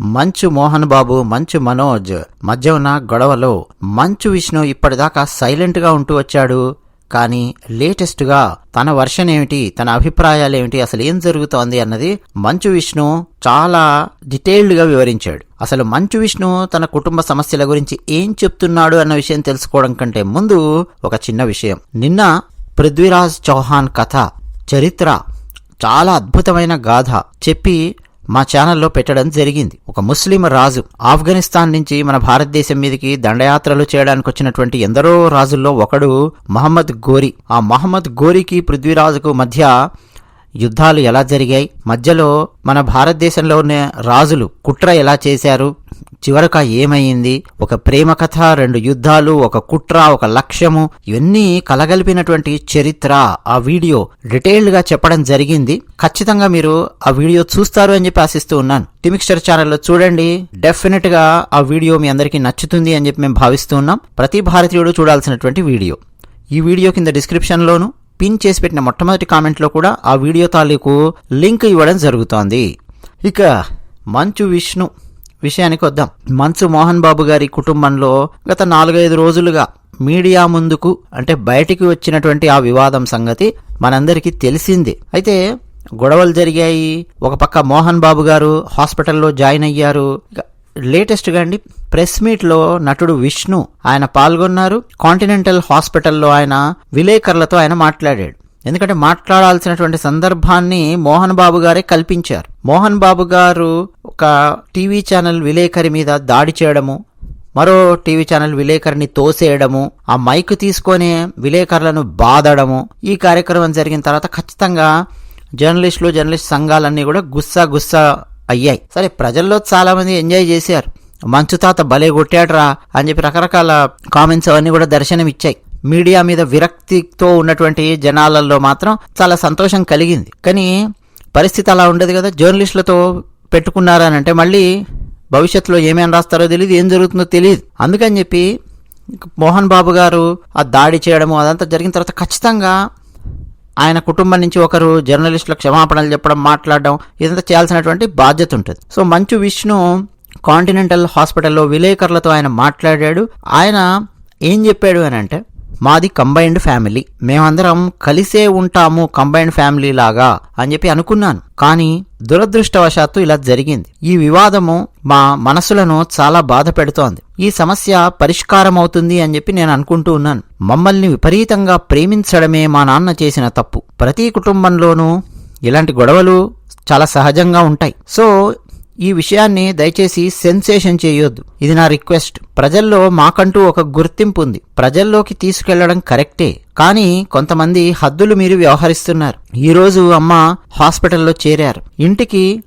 మంచు మోహన్ బాబు మంచు మనోజ్. మధ్య ఉన్న గొడవలో మంచు విష్ణు ఇప్పటిదాకా సైలెంట్గా ఉంటూ వచ్చాడు. కానీ లేటెస్ట్గా తన వర్షన్ ఏమిటి తన అభిప్రాయాలు ఏమిటి అసలు ఏం జరుగుతోంది అన్నది మంచు విష్ణు చాలా డీటెయిల్డ్గా వివరించాడు. అసలు మంచు విష్ణు తన కుటుంబ సమస్యల గురించి ఏం చెప్తున్నాడు అన్న విషయం తెలుసుకోవడం కంటే ముందు ఒక చిన్న విషయం. నిన్న పృథ్వీరాజ్ చౌహాన్ కథ చరిత్ర చాలా అద్భుతమైన గాథ చెప్పి మా ఛానల్లో పెట్టడం జరిగింది. ఒక ముస్లిం రాజు ఆఫ్ఘనిస్తాన్ నుంచి మన భారతదేశం మీదకి దండయాత్రలు చేయడానికి వచ్చినటువంటి ఎందరో రాజుల్లో ఒకడు మహమ్మద్ గోరి. ఆ మహమ్మద్ గోరికి పృథ్వీరాజుకు మధ్య యుద్ధాలు ఎలా జరిగాయి? మధ్యలో మన భారతదేశంలో ఉన్న రాజులు కుట్ర ఎలా చేశారు? చివరక ఏమైంది? ఒక ప్రేమ కథ రెండు యుద్ధాలు ఒక కుట్ర ఒక లక్ష్యము ఇవన్నీ కలగలిపినటువంటి చరిత్ర. ఆ వీడియో డీటెయిల్డ్గా చెప్పడం జరిగింది. ఖచ్చితంగా మీరు ఆ వీడియో చూస్తారు అని చెప్పి ఆశిస్తూ ఉన్నాను. టిమిక్స్టర్ ఛానల్లో చూడండి. డెఫినెట్గా ఆ వీడియో మీ అందరికీ నచ్చుతుంది అని చెప్పి మేము భావిస్తూ ఉన్నాం. ప్రతి భారతీయుడు చూడాల్సినటువంటి వీడియో. ఈ వీడియో కింద డిస్క్రిప్షన్లోను పిన్ చేసి పెట్టిన మొట్టమొదటి కామెంట్లో కూడా ఆ వీడియో తాలూకు లింక్ ఇవ్వడం జరుగుతోంది. ఇక మంచు విష్ణు విషయానికి వద్దాం. మంచు మోహన్ బాబు గారి కుటుంబంలో గత నాలుగైదు రోజులుగా మీడియా ముందుకు అంటే బయటికి వచ్చినటువంటి ఆ వివాదం సంగతి మనందరికీ తెలిసిందే. అయితే గొడవలు జరిగాయి. ఒక పక్క మోహన్ బాబు గారు హాస్పిటల్లో జాయిన్ అయ్యారు. ఇక లేటెస్ట్గా అండి ప్రెస్ మీట్లో నటుడు విష్ణు ఆయన పాల్గొన్నారు. కాంటినెంటల్ హాస్పిటల్లో ఆయన విలేకరులతో ఆయన మాట్లాడాడు. ఎందుకంటే మాట్లాడాల్సినటువంటి సందర్భాన్ని మోహన్ బాబు గారే కల్పించారు. మోహన్ బాబు గారు ఒక టీవీ ఛానల్ విలేకరి మీద దాడి చేయడము మరో టీవీ ఛానల్ విలేకరిని తోసేయడము ఆ మైక్ తీసుకొని విలేకరులను బాధడము ఈ కార్యక్రమం జరిగిన తర్వాత ఖచ్చితంగా జర్నలిస్టులు జర్నలిస్ట్ సంఘాలన్నీ కూడా గుస్సా గుస్సా అయ్యాయి. సరే ప్రజల్లో చాలామంది ఎంజాయ్ చేశారు. మంచు తాత భలే కొట్టాడ్రా అని చెప్పి రకరకాల కామెంట్స్ అవన్నీ కూడా దర్శనం ఇచ్చాయి మీడియా మీద విరక్తితో ఉన్నటువంటి జనాలలో మాత్రం చాలా సంతోషం కలిగింది. కానీ పరిస్థితి అలా ఉండదు కదా. జర్నలిస్టులతో పెట్టుకున్నారని అంటే మళ్ళీ భవిష్యత్తులో ఏమేమి రాస్తారో తెలియదు ఏం జరుగుతుందో తెలియదు అందుకని చెప్పి మోహన్ బాబు గారు ఆ దాడి చేయడము అదంతా జరిగిన తర్వాత ఖచ్చితంగా ఆయన కుటుంబం నుంచి ఒకరు జర్నలిస్టులకు క్షమాపణలు చెప్పడం మాట్లాడడం ఇదంతా చేయాల్సినటువంటి బాధ్యత ఉంటుంది. సో మంచు విష్ణు కాంటినెంటల్ హాస్పిటల్లో విలేకరులతో ఆయన మాట్లాడాడు. ఆయన ఏం చెప్పాడు అని అంటే మాది కంబైన్డ్ ఫ్యామిలీ మేమందరం కలిసే ఉంటాము కంబైన్డ్ ఫ్యామిలీ లాగా అని చెప్పి అనుకున్నాను. కానీ దురదృష్టవశాత్తు ఇలా జరిగింది. ఈ వివాదము మా మనసులను చాలా బాధ పెడుతోంది. ఈ సమస్య పరిష్కారం అవుతుంది అని చెప్పి నేను అనుకుంటూ ఉన్నాను. మమ్మల్ని విపరీతంగా ప్రేమించడమే మా నాన్న చేసిన తప్పు. ప్రతి కుటుంబంలోనూ ఇలాంటి గొడవలు చాలా సహజంగా ఉంటాయి. సో ఈ విషయాన్ని దయచేసి సెన్సేషన్ చేయొద్దు. ఇది నా రిక్వెస్ట్. ప్రజల్లో మాకంటూ ఒక గుర్తింపు ఉంది. ప్రజల్లోకి తీసుకెళ్ళడం కరెక్టే. కానీ కొంతమంది హద్దులు మీరు వ్యవహరిస్తున్నారు. ఈరోజు అమ్మ హాస్పిటల్లో చేరారు. ఇంటికి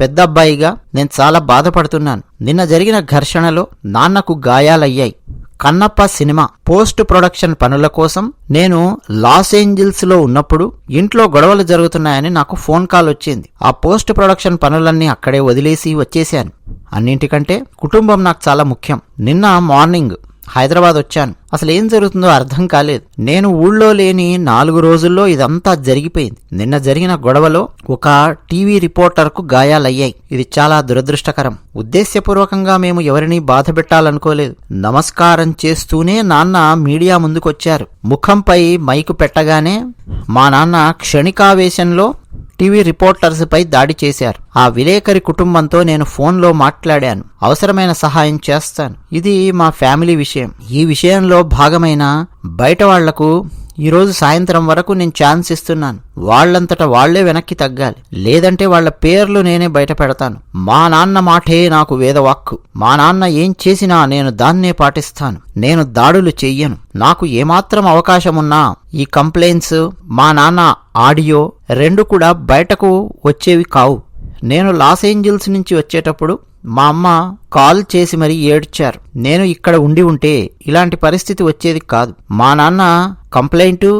పెద్ద అబ్బాయిగా నేను చాలా బాధపడుతున్నాను. నిన్న జరిగిన ఘర్షణలో నాన్నకు గాయాలయ్యాయి. కన్నప్ప సినిమా పోస్ట్ ప్రొడక్షన్ పనుల కోసం నేను లాస్ ఏంజిల్స్లో ఉన్నప్పుడు ఇంట్లో గొడవలు జరుగుతున్నాయని నాకు ఫోన్ కాల్ వచ్చింది. ఆ పోస్ట్ ప్రొడక్షన్ పనులన్నీ అక్కడే వదిలేసి వచ్చేశాను. అన్నింటికంటే కుటుంబం నాకు చాలా ముఖ్యం. నిన్న మార్నింగ్ హైదరాబాద్ వచ్చాను. అసలు ఏం జరుగుతుందో అర్థం కాలేదు. నేను ఊళ్ళో లేని నాలుగు రోజుల్లో ఇదంతా జరిగిపోయింది. నిన్న జరిగిన గొడవలో ఒక టీవీ రిపోర్టర్కు గాయాలయ్యాయి. ఇది చాలా దురదృష్టకరం. ఉద్దేశ్యపూర్వకంగా మేము ఎవరిని బాధ పెట్టాలనుకోలేదు నమస్కారం చేస్తూనే నాన్న మీడియా ముందుకొచ్చారు. ముఖంపై మైకు పెట్టగానే మా నాన్న క్షణికావేశంలో టీవీ రిపోర్టర్స్ పై దాడి చేశారు. ఆ విలేకరి కుటుంబంతో నేను ఫోన్లో మాట్లాడాను. అవసరమైన సహాయం చేస్తాను. ఇది మా ఫ్యామిలీ విషయం. ఈ విషయంలో భాగమైన బయట వాళ్ళకు ఈరోజు సాయంత్రం వరకు నేను ఛాన్స్ ఇస్తున్నాను. వాళ్ళంతట వాళ్ళే వెనక్కి తగ్గాలి. లేదంటే వాళ్ళ పేర్లు నేనే బయట పెడతాను మా నాన్న మాటే నాకు వేదవాక్కు. మా నాన్న ఏం చేసినా నేను దాన్నే పాటిస్తాను. నేను దాడులు చెయ్యను. నాకు ఏమాత్రం అవకాశమున్నా ఈ కంప్లైంట్స్ మా నాన్న ఆడియో రెండు కూడా బయటకు వచ్చేవి కావు. నేను లాస్ ఏంజిల్స్ నుంచి వచ్చేటప్పుడు మా అమ్మ కాల్ చేసి మరీ ఏడ్చారు. నేను ఇక్కడ ఉండి ఉంటే ఇలాంటి పరిస్థితి వచ్చేది కాదు. మా నాన్న కంప్లైంట్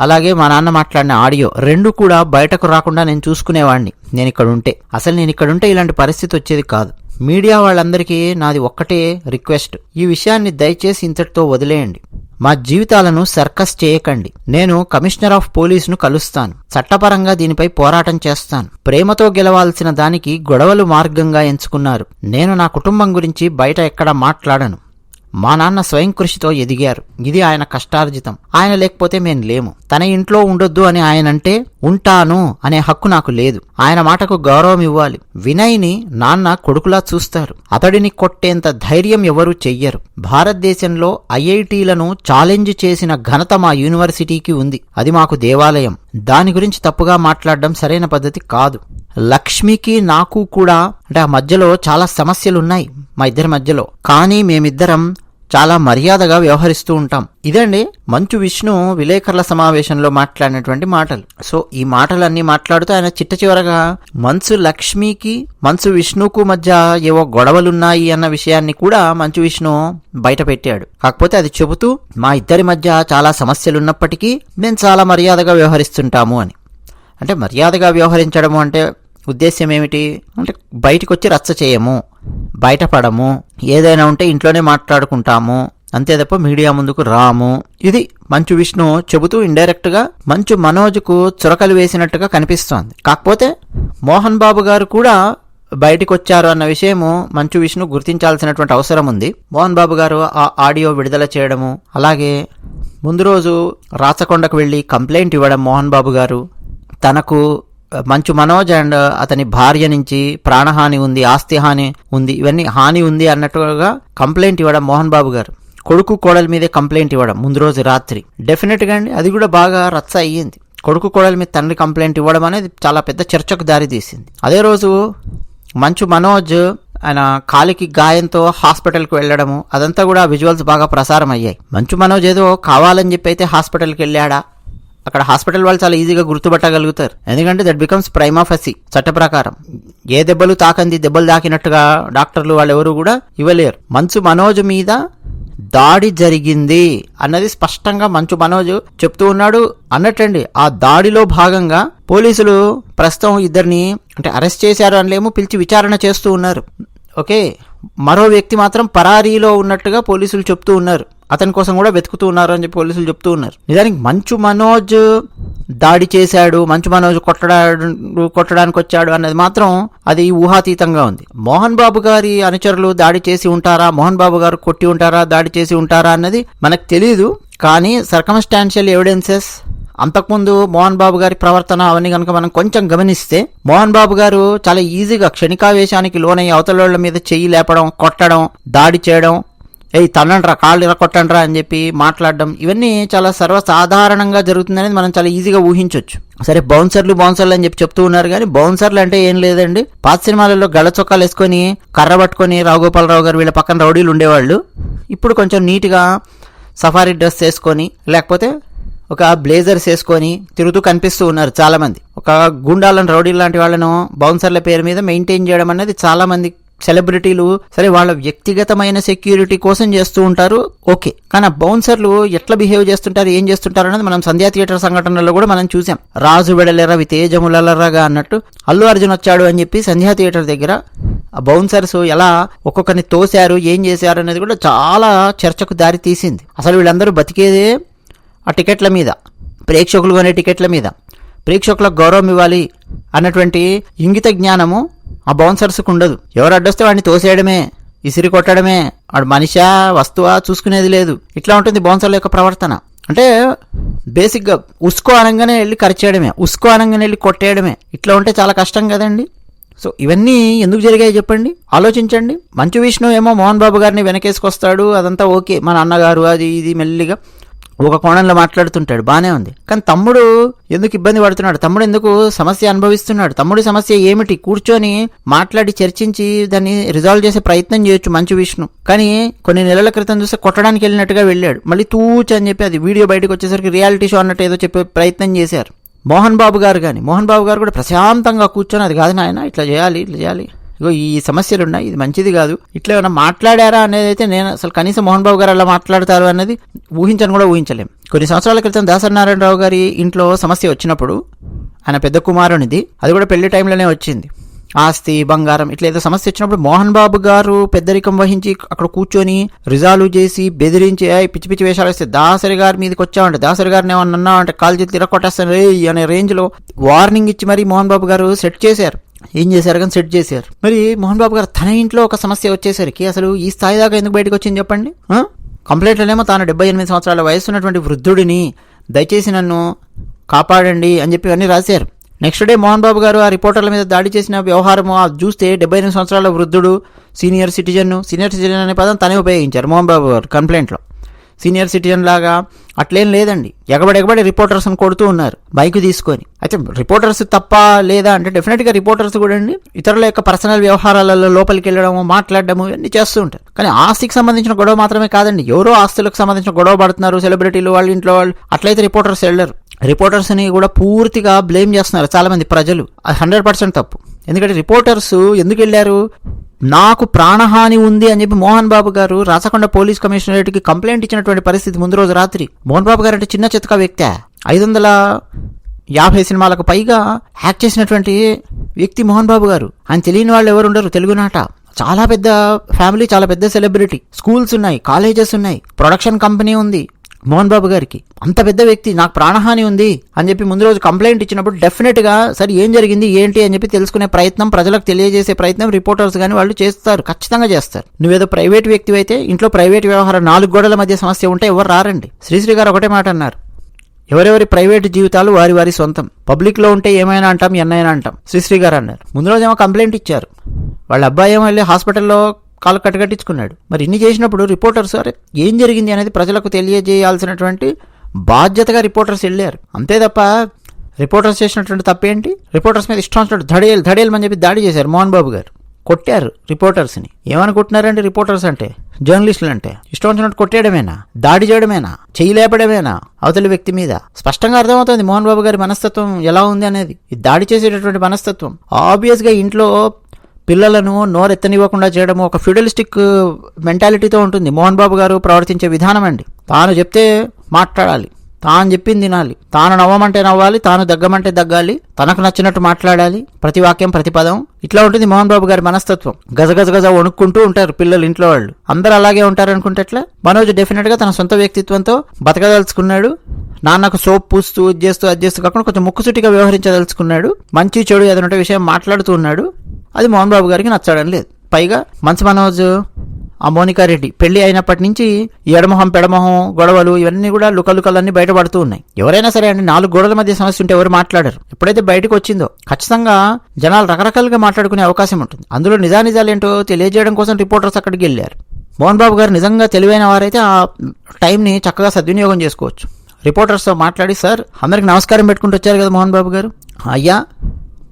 అలాగే మా నాన్న మాట్లాడిన ఆడియో రెండు కూడా బయటకు రాకుండా నేను చూసుకునేవాడిని నేను ఇక్కడ ఉంటే. అసలు నేను ఇక్కడ ఉంటే ఇలాంటి పరిస్థితి వచ్చేది కాదు. మీడియా వాళ్ళందరికీ నాది ఒక్కటే రిక్వెస్ట్. ఈ విషయాన్ని దయచేసి ఇంతటితో వదిలేయండి. మా జీవితాలను సర్కస్ చేయకండి. నేను కమిషనర్ ఆఫ్ పోలీసును కలుస్తాను. చట్టపరంగా దీనిపై పోరాటం చేస్తాను. ప్రేమతో గెలవాల్సిన దానికి గొడవలు మార్గంగా ఎంచుకున్నారు. నేను నా కుటుంబం గురించి బయట ఎక్కడ మాట్లాడను. మా నాన్న స్వయం కృషితో ఎదిగారు. ఇది ఆయన కష్టార్జితం. ఆయన లేకపోతే మేం లేము. తన ఇంట్లో ఉండొద్దు అని ఆయన అంటే ఉంటాను అనే హక్కు నాకు లేదు. ఆయన మాటకు గౌరవం ఇవ్వాలి. వినయ్ని నాన్న కొడుకులా చూస్తారు. అతడిని కొట్టేంత ధైర్యం ఎవరూ చెయ్యరు. భారతదేశంలో ఐఐటీలను ఛాలెంజ్ చేసిన ఘనత మా యూనివర్సిటీకి ఉంది. అది మాకు దేవాలయం. దాని గురించి తప్పుగా మాట్లాడడం సరైన పద్ధతి కాదు. లక్ష్మికి నాకు కూడా అంటే ఆ మధ్యలో చాలా సమస్యలున్నాయి మా ఇద్దరి మధ్యలో. కానీ మేమిద్దరం చాలా మర్యాదగా వ్యవహరిస్తూ ఉంటాం. ఇదండి మంచు విష్ణు విలేకరుల సమావేశంలో మాట్లాడినటువంటి మాటలు. సో ఈ మాటలన్నీ మాట్లాడుతూ ఆయన చిట్ట చివరగా మంచు లక్ష్మికి మంచు విష్ణుకు మధ్య ఏవో గొడవలున్నాయి అన్న విషయాన్ని కూడా మంచు విష్ణు బయట పెట్టాడు కాకపోతే అది చెబుతూ మా ఇద్దరి మధ్య చాలా సమస్యలున్నప్పటికీ మేము చాలా మర్యాదగా వ్యవహరిస్తుంటాము అని. అంటే మర్యాదగా వ్యవహరించడము అంటే ఉద్దేశ్యం ఏమిటి? అంటే బయటకు వచ్చి రచ్చ చేయము. బయటపడము ఏదైనా ఉంటే ఇంట్లోనే మాట్లాడుకుంటాము అంతే తప్ప మీడియా ముందుకు రాము. ఇది మంచు విష్ణు చెబుతూ ఇండైరెక్ట్గా మంచు మనోజ్కు చురకలు వేసినట్టుగా కనిపిస్తోంది. కాకపోతే మోహన్ బాబు గారు కూడా బయటకు వచ్చారు అన్న విషయము మంచు విష్ణు గుర్తించాల్సినటువంటి అవసరం ఉంది. మోహన్ బాబు గారు ఆ ఆడియో విడుదల చేయడము అలాగే ముందు రోజు రాచకొండకు వెళ్ళి కంప్లైంట్ ఇవ్వడం మోహన్ బాబు గారు తనకు మంచు మనోజ్ అండ్ అతని భార్య నుంచి ప్రాణహాని ఉంది ఆస్తి హాని ఉంది. ఇవన్నీ హాని ఉంది అన్నట్టుగా కంప్లైంట్ ఇవ్వడం మోహన్ బాబు గారు. కొడుకు కోడల మీదే కంప్లైంట్ ఇవ్వడం ముందు రోజు రాత్రి. డెఫినెట్గా అండి అది కూడా బాగా రచ్చ అయ్యింది. కొడుకు కోడల మీద తండ్రి కంప్లైంట్ ఇవ్వడం అనేది చాలా పెద్ద చర్చకు దారి తీసింది. అదే రోజు మంచు మనోజ్ ఆయన కాలికి గాయంతో హాస్పిటల్కి వెళ్ళడము అదంతా కూడా విజువల్స్ బాగా ప్రసారం అయ్యాయి మంచు మనోజ్ ఏదో కావాలని చెప్పి అయితే హాస్పిటల్కి వెళ్ళాడా? అక్కడ హాస్పిటల్ వాళ్ళు చాలా ఈజీగా గుర్తుపట్టగలుగుతారు. ఎందుకంటే దట్ బికమ్స్ ప్రైమ్ ఆఫ్ అసి చట్ట ప్రకారం. ఏ దెబ్బలు తాకంది దెబ్బలు తాకినట్టుగా డాక్టర్లు వాళ్ళు ఎవరు కూడా ఇవ్వలేరు. మంచు మనోజ్ మీద దాడి జరిగింది అన్నది స్పష్టంగా మంచు మనోజ్ చెప్తూ ఉన్నాడు. అన్నట్టండి ఆ దాడిలో భాగంగా పోలీసులు ప్రస్తుతం ఇద్దరిని అంటే అరెస్ట్ చేశారు అనలేము పిలిచి విచారణ చేస్తూ ఉన్నారు. ఓకే? మరో వ్యక్తి మాత్రం పరారీలో ఉన్నట్టుగా పోలీసులు చెప్తూ ఉన్నారు. అతని కోసం కూడా వెతుకుతూ ఉన్నారు అని చెప్పి పోలీసులు చెప్తూ ఉన్నారు. నిజానికి మంచు మనోజ్ దాడి చేశాడు మంచు మనోజ్ కొట్టడాడు కొట్టడానికి వచ్చాడు అన్నది మాత్రం అది ఊహాతీతంగా ఉంది. మోహన్ బాబు గారి అనుచరులు దాడి చేసి ఉంటారా మోహన్ బాబు గారు కొట్టి ఉంటారా దాడి చేసి ఉంటారా అన్నది మనకు తెలియదు కానీ సర్కమ్స్టాన్షియల్ ఎవిడెన్సెస్ అంతకుముందు మోహన్ బాబు గారి ప్రవర్తన అవన్నీ కనుక మనం కొంచెం గమనిస్తే మోహన్ బాబు గారు చాలా ఈజీగా క్షణికావేశానికి లోనై అవతల మీద చెయ్యి లేపడం కొట్టడం దాడి చేయడం ఏయ్ తనండ్రా కాళ్ళు ఇలా కొట్టండ్రా అని చెప్పి మాట్లాడడం ఇవన్నీ చాలా సర్వసాధారణంగా జరుగుతుందనేది మనం చాలా ఈజీగా ఊహించవచ్చు సరే బౌన్సర్లు బౌన్సర్లు అని చెప్పి చెప్తూ ఉన్నారు కానీ బౌన్సర్లు అంటే ఏం లేదండి. పాత సినిమాలలో గళ్ళ చొక్కాలు వేసుకొని కర్ర పట్టుకొని రాఘోపాలరావు గారు వీళ్ళ పక్కన రౌడీలు ఉండేవాళ్ళు. ఇప్పుడు కొంచెం నీట్గా సఫారీ డ్రెస్ వేసుకొని లేకపోతే ఒక బ్లేజర్స్ వేసుకొని తిరుగుతూ కనిపిస్తూ ఉన్నారు చాలామంది. ఒక గుండాలను రౌడీలు లాంటి వాళ్ళను బౌన్సర్ల పేరు మీద మెయింటైన్ చేయడం అనేది చాలామంది సెలబ్రిటీలు సరే వాళ్ళ వ్యక్తిగతమైన సెక్యూరిటీ కోసం చేస్తూ ఉంటారు. ఓకే. కానీ ఆ బౌన్సర్లు ఎట్లా బిహేవ్ చేస్తుంటారు ఏం చేస్తుంటారు అనేది మనం సంధ్యా థియేటర్ సంఘటనలో కూడా మనం చూసాం. రాజు వెడలేరా వితేజములరగా అన్నట్టు అల్లు అర్జున్ వచ్చాడు అని చెప్పి సంధ్యా థియేటర్ దగ్గర ఆ బౌన్సర్స్ ఎలా ఒక్కొక్కరిని తోశారు ఏం చేశారు అనేది కూడా చాలా చర్చకు దారి తీసింది. అసలు వీళ్ళందరూ బతికేదే ఆ టికెట్ల మీద ప్రేక్షకులు కొనే టికెట్ల మీద. ప్రేక్షకులకు గౌరవం ఇవ్వాలి అన్నటువంటి ఇంగిత జ్ఞానము ఆ బౌన్సర్స్కి ఉండదు. ఎవరు అడ్డొస్తే వాడిని తోసేయడమే ఇసిరి కొట్టడమే వాడు మనిషా వస్తువా చూసుకునేది లేదు. ఇట్లా ఉంటుంది బౌన్సర్ల యొక్క ప్రవర్తన. అంటే బేసిక్గా ఉసుకో అనగానే వెళ్ళి కరిచేయడమే ఉసుకో అనగానే వెళ్ళి కొట్టేయడమే. ఇట్లా ఉంటే చాలా కష్టం కదండి. సో ఇవన్నీ ఎందుకు జరిగాయి చెప్పండి? ఆలోచించండి. మంచు విష్ణు ఏమో మోహన్ బాబు గారిని వెనకేసుకొస్తాడు అదంతా ఓకే. మా నాన్నగారు అది ఇది మెల్లిగా. ఒక కోణంలో మాట్లాడుతుంటాడు. బానే ఉంది. కానీ తమ్ముడు ఎందుకు ఇబ్బంది పడుతున్నాడు? తమ్ముడు ఎందుకు సమస్య అనుభవిస్తున్నాడు? తమ్ముడి సమస్య ఏమిటి? కూర్చొని మాట్లాడి చర్చించి దాన్ని రిజాల్వ్ చేసే ప్రయత్నం చేయొచ్చు మంచి విష్ణు. కానీ కొన్ని నెలల క్రితం చూస్తే కొట్టడానికి వెళ్ళినట్టుగా వెళ్ళాడు. మళ్ళీ తూచ్ అని చెప్పి అది వీడియో బయటకు వచ్చేసరికి రియాలిటీ షో అన్నట్టు ఏదో చెప్పే ప్రయత్నం చేశారు. మోహన్ బాబు గారు కానీ మోహన్ బాబు గారు కూడా ప్రశాంతంగా కూర్చొని అది కాదు నాయన ఇట్లా చేయాలి ఇట్లా చేయాలి. ఇగో ఈ సమస్యలు ఉన్నాయి ఇది మంచిది కాదు. ఇట్లా ఏమైనా మాట్లాడారా అనేది అయితే నేను అసలు కనీసం మోహన్ బాబు గారు అలా మాట్లాడతారు అనేది ఊహించని కూడా ఊహించలేం. కొన్ని సంవత్సరాల క్రితం దాసనారాయణరావు గారి ఇంట్లో సమస్య వచ్చినప్పుడు ఆయన పెద్ద కుమారునిది అది కూడా పెళ్ళి టైంలోనే వచ్చింది. ఆస్తి బంగారం ఇట్లా ఏదో సమస్య వచ్చినప్పుడు మోహన్ బాబు గారు పెద్దరికం వహించి అక్కడ కూర్చొని రిజాల్వ్ చేసి బెదిరించి పిచ్చి పిచ్చి వేషాలు వేస్తే దాసరి గారి మీదకి వచ్చామంటే దాసరి గారిని ఏమన్నా అంటే కాల్ చేతి తిరగొట్టేస్తాను రే అనే రేంజ్లో వార్నింగ్ ఇచ్చి మరీ మోహన్ బాబు గారు సెట్ చేశారు. ఏం చేశారు కానీ సెట్ చేశారు. మరి మోహన్ బాబు గారు తన ఇంట్లో ఒక సమస్య వచ్చేసరికి అసలు ఈ స్థాయి దాకా ఎందుకు బయటకు వచ్చింది చెప్పండి? ఆ? కంప్లైంట్లోనేమో తాను డెబ్బై ఎనిమిది సంవత్సరాల వయసు ఉన్నటువంటి వృద్ధుడిని దయచేసి నన్ను కాపాడండి అని చెప్పి అన్నీ రాశారు. నెక్స్ట్ డే మోహన్ బాబు గారు ఆ రిపోర్టర్ల మీద దాడి చేసిన వ్యవహారం చూస్తే డెబ్బై ఎనిమిది సంవత్సరాల వృద్ధుడు సీనియర్ సిటిజన్ సీనియర్ సిటిజన్ అనే పదం తనే ఉపయోగించారు మోహన్ బాబు గారు కంప్లైంట్లో. సీనియర్ సిటిజన్ లాగా అట్లేం లేదండి. ఎగబడి ఎగబడి రిపోర్టర్స్ని కొడుతూ ఉన్నారు బైక్ తీసుకొని. అయితే రిపోర్టర్స్ తప్ప లేదా అంటే డెఫినెట్గా రిపోర్టర్స్ కూడా అండి ఇతరుల యొక్క పర్సనల్ వ్యవహారాలలో లోపలికి వెళ్ళడము మాట్లాడడము ఇవన్నీ చేస్తూ ఉంటారు. కానీ ఆస్తికి సంబంధించిన గొడవ మాత్రమే కాదండి. ఎవరో ఆస్తులకు సంబంధించిన గొడవ పడుతున్నారు సెలబ్రిటీలు వాళ్ళ ఇంట్లో వాళ్ళు అట్లయితే రిపోర్టర్స్ వెళ్ళరు. రిపోర్టర్స్ని కూడా పూర్తిగా బ్లేమ్ చేస్తున్నారు చాలామంది ప్రజలు. అది హండ్రెడ్ పర్సెంట్ తప్పు. ఎందుకంటే రిపోర్టర్స్ ఎందుకు వెళ్ళారు? నాకు ప్రాణహాని ఉంది అని చెప్పి మోహన్ బాబు గారు రాచకొండ పోలీస్ కమిషనరేట్కి కంప్లైంట్ ఇచ్చినటువంటి పరిస్థితి ముందు రోజు రాత్రి. మోహన్ బాబు గారు అంటే చిన్న చితక వ్యక్తే. ఐదు వందల యాభై సినిమాలకు పైగా హ్యాక్ చేసినటువంటి వ్యక్తి మోహన్ బాబు గారు. ఆయన తెలియని వాళ్ళు ఎవరు ఉండరు తెలుగునాట చాలా పెద్ద ఫ్యామిలీ చాలా పెద్ద సెలబ్రిటీ. స్కూల్స్ ఉన్నాయి కాలేజెస్ ఉన్నాయి ప్రొడక్షన్ కంపెనీ ఉంది. మోహన్ బాబు గారికి అంత పెద్ద వ్యక్తి నాకు ప్రాణహాని ఉంది అని చెప్పి ముందు రోజు కంప్లైంట్ ఇచ్చినప్పుడు డెఫినెట్గా సరే ఏం జరిగింది ఏంటి? అని చెప్పి తెలుసుకునే ప్రయత్నం ప్రజలకు తెలియజేసే ప్రయత్నం రిపోర్టర్స్ కానీ వాళ్ళు చేస్తారు ఖచ్చితంగా చేస్తారు. నువ్వేదో ప్రైవేట్ వ్యక్తి అయితే ఇంట్లో ప్రైవేట్ వ్యవహారం నాలుగు గోడల మధ్య సమస్య ఉంటే ఎవరు రారండి? శ్రీశ్రీ గారు ఒకటే మాట అన్నారు. ఎవరెవరి ప్రైవేట్ జీవితాలు వారి వారి సొంతం. పబ్లిక్లో ఉంటే ఏమైనా అంటాం ఎన్నైనా అంటాం శ్రీశ్రీ గారు అన్నారు. ముందు రోజు ఏమో కంప్లైంట్ ఇచ్చారు. వాళ్ళ అబ్బాయి ఏమో వెళ్ళి హాస్పిటల్లో కాలు కట్టకట్టించుకున్నాడు మరి ఇన్ని చేసినప్పుడు రిపోర్టర్స్ అరే ఏం జరిగింది అనేది ప్రజలకు తెలియజేయాల్సినటువంటి బాధ్యతగా రిపోర్టర్స్ వెళ్ళారు. అంతే తప్ప రిపోర్టర్స్ చేసినటువంటి తప్పేంటి? రిపోర్టర్స్ మీద ఇష్టం వచ్చినట్టు ధడేలు ధడేలు అని చెప్పి దాడి చేశారు మోహన్ బాబు గారు. కొట్టారు రిపోర్టర్స్ని. ఏమనుకుంటున్నారండి రిపోర్టర్స్ అంటే? జర్నలిస్టులు అంటే. ఇష్టం వచ్చినట్టు కొట్టేయడమేనా? దాడి చేయడమేనా? చేయలేపడమేనా అవతలి వ్యక్తి మీద. స్పష్టంగా అర్థమవుతుంది మోహన్ బాబు గారి మనస్తత్వం ఎలా ఉంది అనేది. ఈ దాడి చేసేటటువంటి మనస్తత్వం. ఆబ్వియస్గా ఇంట్లో పిల్లలను నోరెత్తనివ్వకుండా చేయడము ఒక ఫ్యూడలిస్టిక్ uh, మెంటాలిటీతో ఉంటుంది. మోహన్ బాబు గారు ప్రవర్తించే విధానం అండి. తాను చెప్తే మాట్లాడాలి. తాను చెప్పింది తినాలి తాను నవ్వమంటే నవ్వాలి తాను దగ్గమంటే దగ్గాలి తనకు నచ్చినట్టు మాట్లాడాలి. ప్రతి వాక్యం ప్రతి పదం. ఇట్లా ఉంటుంది మోహన్ బాబు గారి మనస్తత్వం. గజగజ గజ వణుక్కుంటూ ఉంటారు పిల్లలు ఇంట్లో వాళ్ళు. అందరూ అలాగే ఉంటారు అనుకుంటే ఎట్లా? మనోజ్ డెఫినెట్గా తన సొంత వ్యక్తిత్వంతో బతకదలుచుకున్నాడు. నాన్నకు సోప్ పూస్తూ ఇది చేస్తూ అది చేస్తూ కాకుండా కొంచెం ముక్కుసుటిగా వ్యవహరించదలుచుకున్నాడు. మంచి చెడు ఏదైనా విషయం మాట్లాడుతూ ఉన్నాడు. అది మోహన్ బాబు గారికి నచ్చడం లేదు. పైగా మంచి మనోజ్ ఆ మోనికా రెడ్డి పెళ్ళి అయినప్పటి నుంచి ఎడమొహం పెడమొహం గొడవలు ఇవన్నీ కూడా లుకలుకలన్నీ బయటపడుతూ ఉన్నాయి. ఎవరైనా సరే అండి నాలుగు గోడల మధ్య సమస్య ఉంటే ఎవరు మాట్లాడరు. ఎప్పుడైతే బయటకు వచ్చిందో ఖచ్చితంగా జనాలు రకరకాలుగా మాట్లాడుకునే అవకాశం ఉంటుంది. అందులో నిజానిజాలు ఏంటో తెలియజేయడం కోసం రిపోర్టర్స్ అక్కడికి వెళ్ళారు. మోహన్ బాబు గారు నిజంగా తెలివైన వారైతే ఆ టైంని చక్కగా సద్వినియోగం చేసుకోవచ్చు. రిపోర్టర్స్తో మాట్లాడి సార్ అందరికి నమస్కారం పెట్టుకుంటూ వచ్చారు కదా మోహన్ బాబు గారు? అయ్యా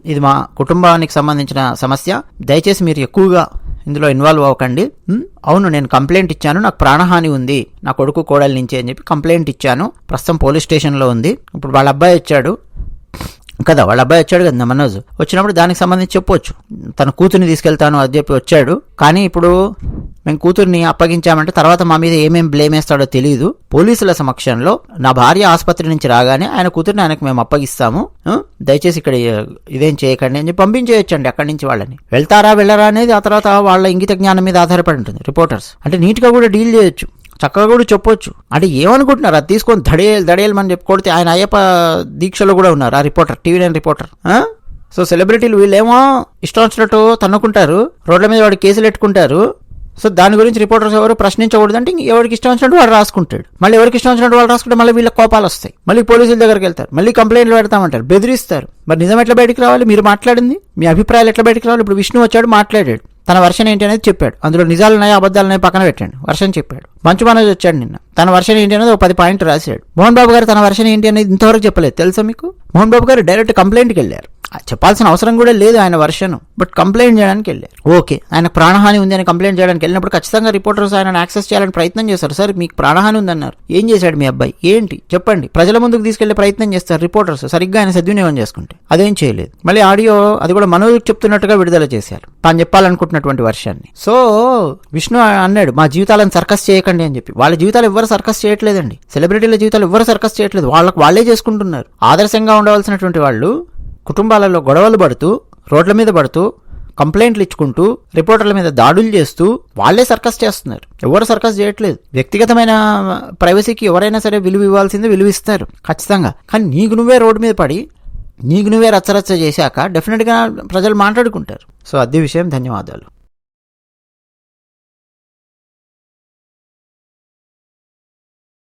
ఇది మా కుటుంబానికి సంబంధించిన సమస్య. దయచేసి మీరు ఎక్కువగా ఇందులో ఇన్వాల్వ్ అవ్వకండి. అవును నేను కంప్లైంట్ ఇచ్చాను. నాకు ప్రాణహాని ఉంది. నా కొడుకు కోడలి నుంచి అని చెప్పి కంప్లైంట్ ఇచ్చాను. ప్రస్తుతం పోలీస్ స్టేషన్లో ఉంది. ఇప్పుడు వాళ్ళ అబ్బాయి వచ్చాడు. కదా వాళ్ళ అబ్బాయి వచ్చాడు కదా మనోజ్ వచ్చినప్పుడు దానికి సంబంధించి చెప్పొచ్చు. తన కూతుర్ని తీసుకెళ్తాను అది చెప్పి వచ్చాడు. కానీ ఇప్పుడు మేము కూతుర్ని అప్పగించామంటే తర్వాత మా మీద ఏమేం బ్లేమ్ వేస్తాడో తెలియదు పోలీసుల సమక్షంలో నా భార్య ఆసుపత్రి నుంచి రాగానే ఆయన కూతుర్ని ఆయనకు మేము అప్పగిస్తాము. దయచేసి ఇక్కడ ఇదేం చేయకండి అని పంపించేయచ్చండి అక్కడి నుంచి వాళ్ళని. వెళ్తారా వెళ్ళరా అనేది ఆ తర్వాత వాళ్ళ ఇంగిత జ్ఞానం మీద ఆధారపడి ఉంటుంది రిపోర్టర్స్ అంటే నీట్గా కూడా డీల్ చేయొచ్చు. చక్కగా కూడా చెప్పొచ్చు. అంటే ఏమనుకుంటున్నారు? అది తీసుకొని దడేలు దడేలు చెప్పి కొడితే ఆయన అయ్యప్ప దీక్షలో కూడా ఉన్నారు. ఆ reporter TV nine reporter. So సెలబ్రిటీలు వీళ్ళేమో ఇష్టం వచ్చినట్టు తన్నుకుంటారు. రోడ్ల మీద వాడు కేసులు పెట్టుకుంటారు. సో దాని గురించి రిపోర్టర్స్ ఎవరు ప్రశ్నించకూడదు అంటే ఎవరికి ఇష్టం వచ్చినట్టు వాడు రాసుకుంటాడు. మళ్ళీ ఎవరికి ఇష్టం వచ్చినట్టు వాళ్ళు రాసుకుంటే మళ్ళీ వీళ్ళ కోపాలు వస్తాయి. మళ్ళీ పోలీసుల దగ్గరికి వెళ్తారు. మళ్ళీ కంప్లైంట్లు పెడతామంటారు. బెదిరిస్తారు. మరి నిజం ఎట్లా బయటికి రావాలి? మీరు మాట్లాడింది? మీ అభిప్రాయాలు ఎట్లా బయటికి రావాలి? ఇప్పుడు విష్ణు వచ్చాడు మాట్లాడాడు. తన వర్షన్ ఏంటి అనేది చెప్పాడు. అందులో నిజాలు ఉన్నాయి? అబద్ధాలు ఉన్నాయి? పక్కన పెట్టాడు. వర్షన్ చెప్పాడు. మంచు మనోజ్ వచ్చాడు నిన్న. తన వర్షన్ ఏంటి అనేది ఒక పది పాయింట్ రాశాడు. మోహన్ బాబు గారు తన వర్షన్ ఏంటి అనేది ఇంతవరకు చెప్పలేదు. తెలుసా మీకు? మోహన్ బాబు గారు డైరెక్ట్ కంప్లైంట్కి వెళ్ళారు. చెప్పాల్సిన అవసరం కూడా లేదు ఆయన వర్షన్ బట్ కంప్లైంట్ చేయడానికి వెళ్ళారు. ఓకే. ఆయన ప్రాణహాని ఉంది అని కంప్లైంట్ చేయడానికి వెళ్ళినప్పుడు ఖచ్చితంగా రిపోర్టర్స్ ఆయన యాక్సెస్ చేయాలని ప్రయత్నం చేస్తారు సార్ మీకు ప్రాణహాని ఉందన్నారు. ఏం చేశాడు మీ అబ్బాయి? ఏంటి? చెప్పండి. ప్రజల ముందుకు తీసుకెళ్ళే ప్రయత్నం చేస్తారు రిపోర్టర్స్. సరిగ్గా ఆయన సద్వినియోగం చేసుకుంటే. అదేం చేయలేదు. మళ్ళీ ఆడియో అది కూడా మనోజ్ చెప్తున్నట్టుగా విడుదల చేశారు. తాను చెప్పాలనుకుంటున్నటువంటి వర్షాన్ని. సో విష్ణు అన్నాడు మా జీవితాలను సర్కస్ చేయకండి అని చెప్పి. వాళ్ళ జీవితాలు ఎవరు సర్కస్ చేయట్లేదండి. సెలబ్రిటీల జీవితాలు ఎవరు సర్కస్ చేయట్లేదు. వాళ్ళకి వాళ్ళే చేసుకుంటున్నారు. ఆదర్శంగా ఉండవలసినటువంటి వాళ్ళు కుటుంబాలలో గొడవలు పడుతూ రోడ్ల మీద పడుతూ కంప్లైంట్లు ఇచ్చుకుంటూ రిపోర్టర్ల మీద దాడులు చేస్తూ వాళ్ళే సర్కస్ చేస్తున్నారు. ఎవరు సర్కస్ చేయట్లేదు. వ్యక్తిగతమైన ప్రైవసీకి ఎవరైనా సరే విలువ ఇవ్వాల్సిందే విలువ ఇస్తారు. ఖచ్చితంగా. కానీ నీకు నువ్వే రోడ్డు మీద పడి నీకు నువ్వే రచ్చరచ్చ చేశాక డెఫినెట్గా ప్రజలు మాట్లాడుకుంటారు. సో అదే విషయం. ధన్యవాదాలు.